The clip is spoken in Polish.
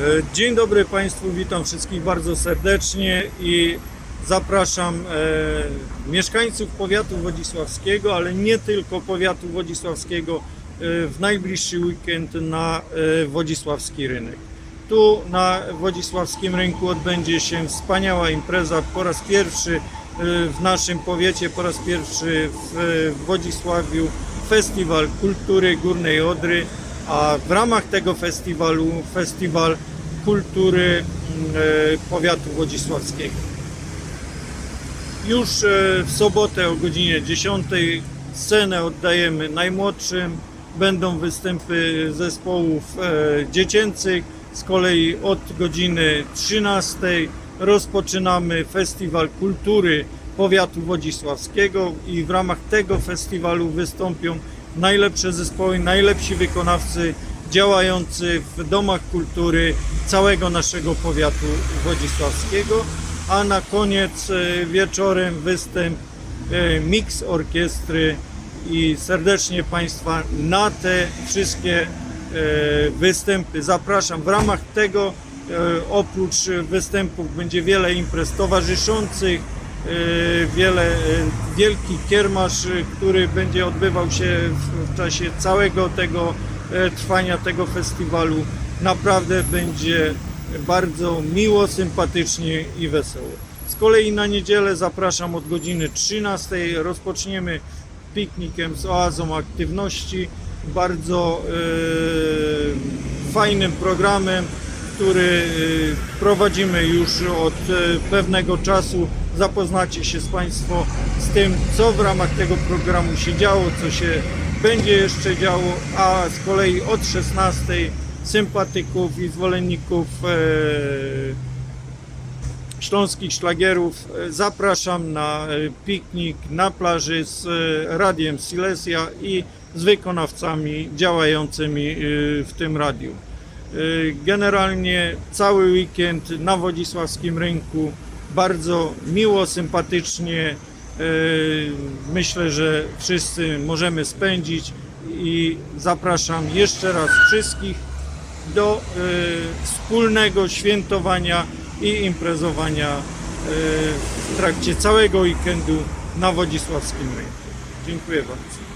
E, Dzień dobry Państwu, witam wszystkich bardzo serdecznie i zapraszam e, mieszkańców powiatu wodzisławskiego, ale nie tylko powiatu wodzisławskiego e, w najbliższy weekend na wodzisławski rynek. Tu na wodzisławskim rynku odbędzie się wspaniała impreza po raz pierwszy w naszym powiecie, po raz pierwszy w Wodzisławiu Festiwal Kultury Górnej Odry, a w ramach tego festiwalu Festiwal Kultury mm, e, Powiatu Wodzisławskiego. Już e, w sobotę o godzinie 10 scenę oddajemy najmłodszym. Będą występy zespołów e, dziecięcych. Z kolei od godziny 13 rozpoczynamy Festiwal Kultury Powiatu Wodzisławskiego i w ramach tego festiwalu wystąpią najlepsze zespoły, najlepsi wykonawcy działający w domach kultury całego naszego powiatu wodzisławskiego, a na koniec e, wieczorem występ e, mix orkiestry i serdecznie Państwa na te wszystkie e, występy zapraszam. W ramach tego oprócz występów będzie wiele imprez towarzyszących, wiele e, wielki kiermasz, e, który będzie odbywał się w, czasie całego tego e, trwania tego festiwalu. Naprawdę będzie bardzo miło, sympatycznie i wesoło. Z kolei na niedzielę zapraszam od godziny 13. Rozpoczniemy piknikiem z oazą aktywności. Bardzo e, fajnym programem, który e, prowadzimy już od e, pewnego czasu. Zapoznacie się z Państwo z tym, co w ramach tego programu się działo, co się będzie jeszcze działo, a z kolei od 16 sympatyków i zwolenników e, śląskich szlagierów e, zapraszam na e, piknik na plaży z Radiem Silesia i z wykonawcami działającymi w tym radiu. E, Generalnie cały weekend na Wodzisławskim Rynku bardzo miło, sympatycznie. e, Myślę, że wszyscy możemy spędzić i zapraszam jeszcze raz wszystkich do e, wspólnego świętowania i imprezowania w trakcie całego weekendu na Wodzisławskim Rynku. Dziękuję bardzo.